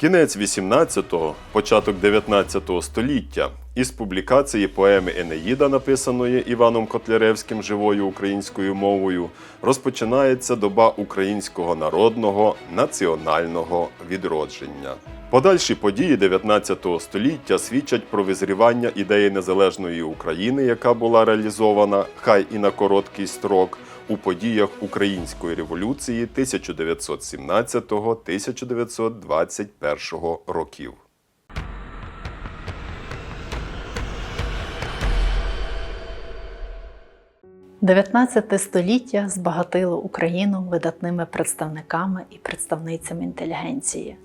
Кінець 18-го, початок 19-го століття. Із публікації поеми Енеїда, написаної Іваном Котляревським живою українською мовою, розпочинається доба українського народного національного відродження. Подальші події 19 століття свідчать про визрівання ідеї незалежної України, яка була реалізована хай і на короткий строк у подіях Української революції 1917-1921 років. XIX століття збагатило Україну видатними представниками і представницями інтелігенції.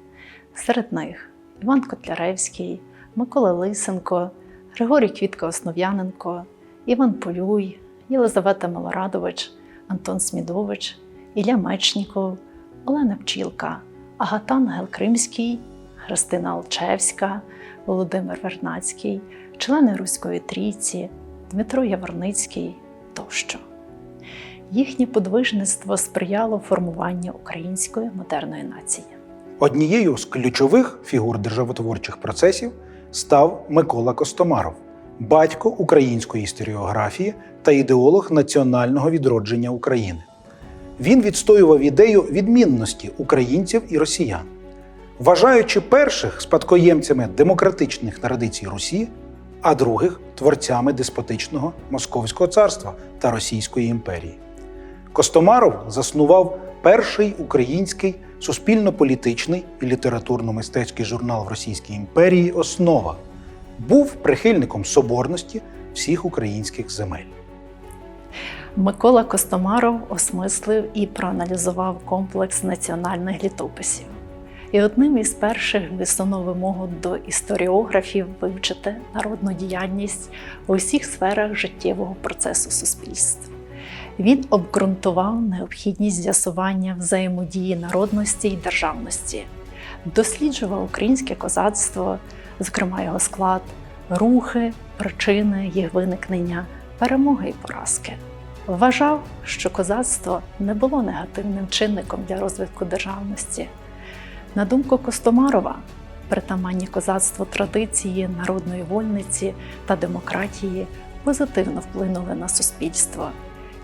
Серед них Іван Котляревський, Микола Лисенко, Григорій Квітка Основ'яненко, Іван Полюй, Єлизавета Милорадович, Антон Смідович, Ілля Мечніков, Олена Пчілка, Агатан Гел-Кримський, Христина Алчевська, Володимир Вернацький, члени Руської трійці, Дмитро Яворницький тощо. Їхнє подвижництво сприяло формуванню української модерної нації. Однією з ключових фігур державотворчих процесів став Микола Костомаров, батько української історіографії та ідеолог національного відродження України. Він відстоював ідею відмінності українців і росіян, вважаючи перших спадкоємцями демократичних традицій Русі, а других творцями деспотичного Московського царства та Російської імперії. Костомаров заснував перший український суспільно-політичний і літературно-мистецький журнал в Російській імперії Основа. Був прихильником соборності всіх українських земель. Микола Костомаров осмислив і проаналізував комплекс національних літописів. І одним із перших висунув вимогу до історіографів вивчити народну діяльність у всіх сферах життєвого процесу суспільства. Він обґрунтував необхідність з'ясування взаємодії народності і державності, досліджував українське козацтво, зокрема його склад, рухи, причини їх виникнення, перемоги і поразки. Вважав, що козацтво не було негативним чинником для розвитку державності. На думку Костомарова, притаманні козацтву традиції народної вольниці та демократії позитивно вплинули на суспільство.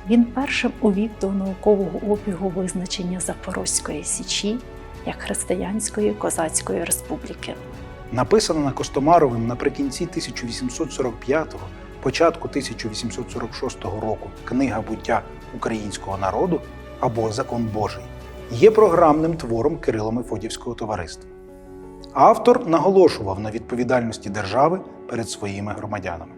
Він першим увів до наукового обігу визначення Запорозької січі як християнської козацької республіки. Написана Костомаровим наприкінці 1845-го, початку 1846 року книга буття українського народу або Закон Божий є програмним твором Кирило Мефодівського товариства. Автор наголошував на відповідальності держави перед своїми громадянами.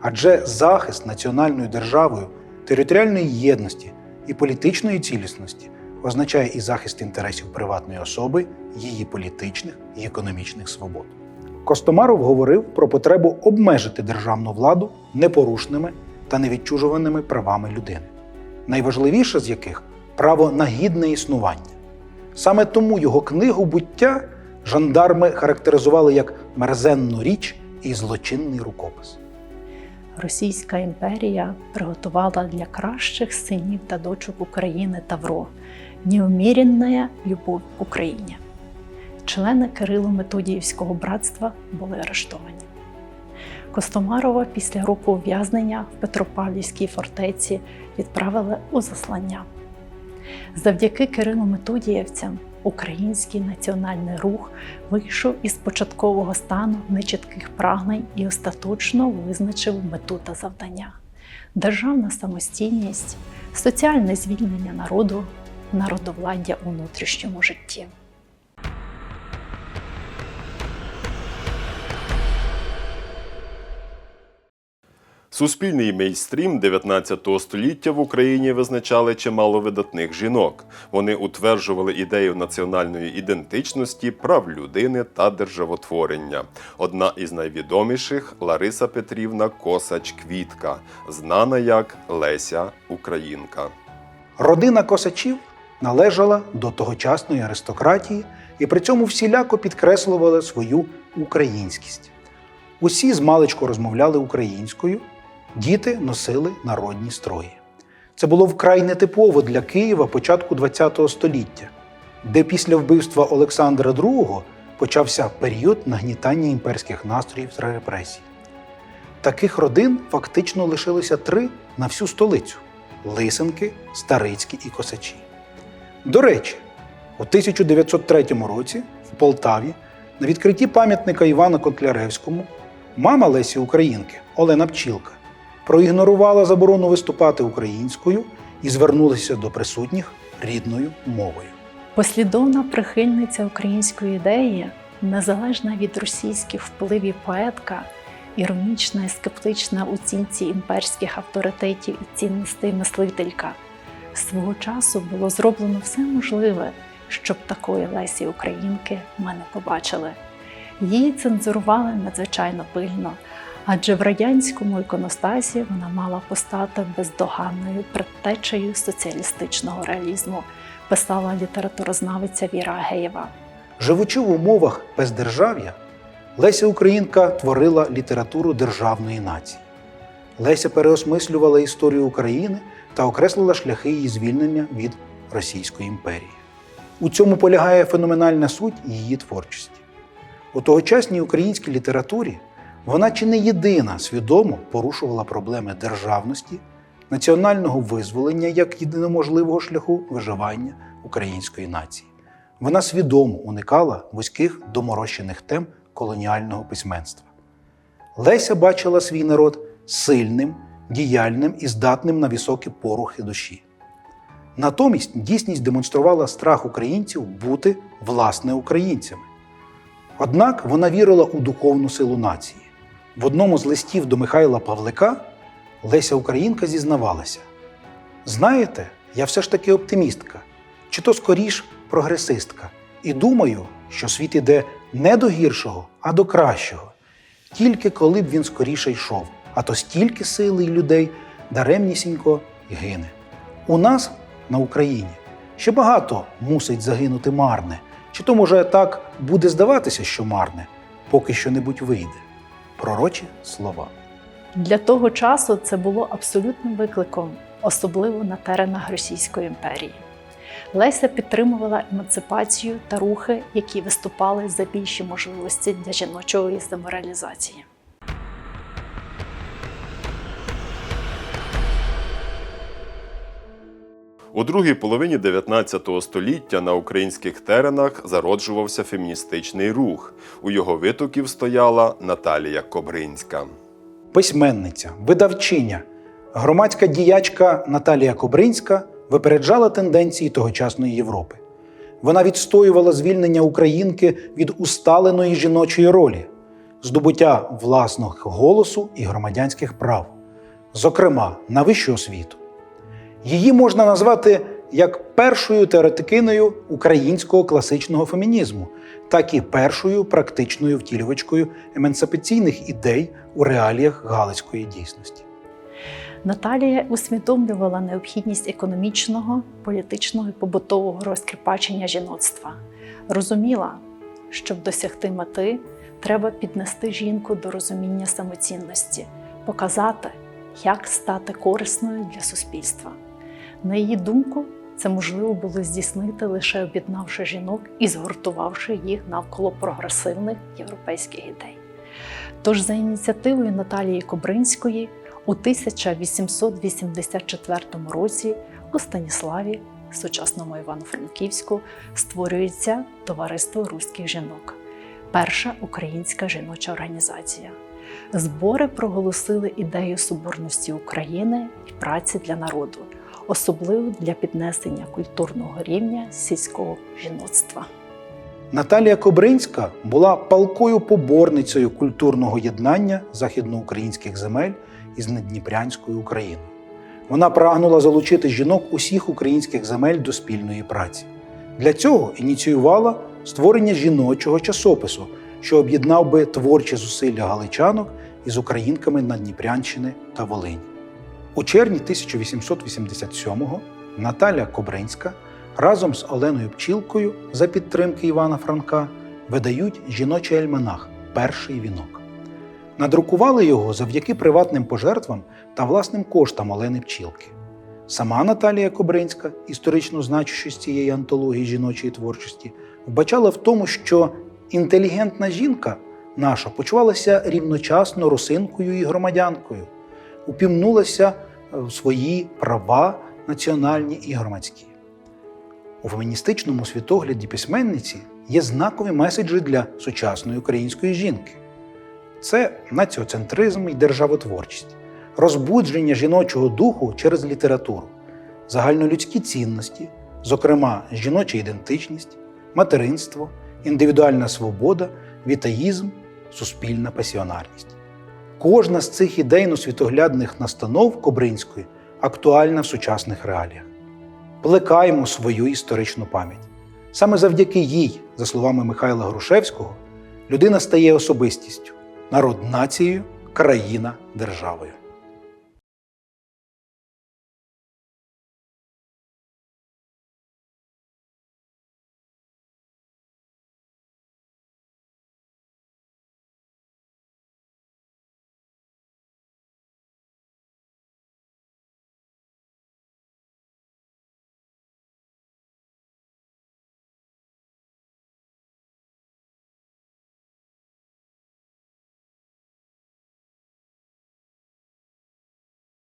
Адже захист національною державою, територіальної єдності і політичної цілісності означає і захист інтересів приватної особи, її політичних і економічних свобод. Костомаров говорив про потребу обмежити державну владу непорушними та невідчужуваними правами людини, найважливіше з яких право на гідне існування. Саме тому його книгу буття жандарми характеризували як мерзенну річ і злочинний рукопис. Російська імперія приготувала для кращих синів та дочок України Тавро неуміренна любов к Україні. Члени Кирило Методіївського братства були арештовані. Костомарова після року ув'язнення в Петропавлівській фортеці відправили у заслання. Завдяки Кирилу Методіївцям український національний рух вийшов із початкового стану нечітких прагнень і остаточно визначив мету та завдання: державна самостійність, соціальне звільнення народу, народовладдя у внутрішньому житті. Суспільний мейнстрім 19 століття в Україні визначали чимало видатних жінок. Вони утверджували ідею національної ідентичності, прав людини та державотворення. Одна із найвідоміших Лариса Петрівна Косач Квітка, знана як Леся Українка. Родина косачів належала до тогочасної аристократії і при цьому всіляко підкреслювала свою українськість. Усі змалечку розмовляли українською, діти носили народні строї. Це було вкрай нетипово для Києва початку ХХ століття, де після вбивства Олександра II почався період нагнітання імперських настроїв та репресій. Таких родин фактично лишилося три на всю столицю: Лисенки, Старицькі і Косачі. До речі, у 1903 році в Полтаві на відкритті пам'ятника Івана Котляревському мама Лесі Українки Олена Пчілка проігнорувала заборону виступати українською і звернулася до присутніх рідною мовою. Послідовна прихильниця української ідеї, незалежна від російських впливів поетка, іронічна і скептична у цінці імперських авторитетів і цінностей мислителька, свого часу було зроблено все можливе, щоб такої Лесі Українки ми не побачили. Її цензурували надзвичайно пильно, адже в радянському іконостасі вона мала постати бездоганною предтечею соціалістичного реалізму писала літературознавиця Віра Агеєва. Живучи в умовах бездержав'я, Леся Українка творила літературу державної нації. Леся переосмислювала історію України та окреслила шляхи її звільнення від Російської імперії. У цьому полягає феноменальна суть її творчості. У тогочасній українській літературі вона чи не єдина свідомо порушувала проблеми державності, національного визволення як єдинеможливого шляху виживання української нації. Вона свідомо уникала вузьких доморощених тем колоніального письменства. Леся бачила свій народ сильним, діяльним і здатним на високі порухи душі. Натомість дійсність демонструвала страх українців бути власне українцями. Однак вона вірила у духовну силу нації. В одному з листів до Михайла Павлика Леся Українка зізнавалася: Знаєте, я все ж таки оптимістка, чи то скоріш прогресистка, і думаю, що світ іде не до гіршого, а до кращого. Тільки коли б він скоріше йшов, а то стільки сили й людей даремнісінько й гине. У нас на Україні ще багато мусить загинути марне, чи то, може, так буде здаватися, що марне, поки що-небудь вийде. Пророчі слова. Для того часу це було абсолютним викликом, особливо на теренах Російської імперії. Леся підтримувала емансипацію та рухи, які виступали за більші можливості для жіночої самореалізації. У другій половині 19 століття на українських теренах зароджувався феміністичний рух. У його витоків стояла Наталія Кобринська. Письменниця, видавчиня, громадська діячка Наталія Кобринська випереджала тенденції тогочасної Європи. Вона відстоювала звільнення українки від усталеної жіночої ролі, здобуття власного голосу і громадянських прав, зокрема на вищу освіту. Її можна назвати як першою теоретикиною українського класичного фемінізму, так і першою практичною втілювачкою емансипаційних ідей у реаліях галицької дійсності. Наталія усвідомлювала необхідність економічного, політичного і побутового розкріпачення жіноцтва. Розуміла, щоб досягти мети, треба піднести жінку до розуміння самоцінності, показати, як стати корисною для суспільства. На її думку, це можливо було здійснити лише об'єднавши жінок і згуртувавши їх навколо прогресивних європейських ідей. Тож за ініціативою Наталії Кобринської у 1884 році у Станіславі, сучасному Івано-Франківську, створюється Товариство руських жінок, перша українська жіноча організація. Збори проголосили ідею соборності України і праці для народу, особливо для піднесення культурного рівня сільського жіноцтва. Наталія Кобринська була палкою поборницею культурного єднання західноукраїнських земель із Надніпрянською Україною. Вона прагнула залучити жінок усіх українських земель до спільної праці. Для цього ініціювала створення жіночого часопису, що об'єднав би творчі зусилля галичанок із українками Надніпрянщини та Волині. У червні 1887-го Наталя Кобринська разом з Оленою Пчілкою за підтримки Івана Франка видають жіночий альманах Перший вінок. Надрукували його завдяки приватним пожертвам та власним коштам Олени Пчілки. Сама Наталія Кобринська, історичну значущість цієї антології жіночої творчості, вбачала в тому, що Інтелігентна жінка наша почувалася рівночасно русинкою і громадянкою, упімнулася в свої права національні і громадські. У феміністичному світогляді письменниці є знакові меседжі для сучасної української жінки. Це націоцентризм і державотворчість, розбудження жіночого духу через літературу, загальнолюдські цінності, зокрема жіноча ідентичність, материнство, індивідуальна свобода, вітаїзм, суспільна пасіонарність. Кожна з цих ідейно-світоглядних настанов Кобринської актуальна в сучасних реаліях. Плекаємо свою історичну пам'ять. Саме завдяки їй, за словами Михайла Грушевського, людина стає особистістю, народ нацією, країна державою.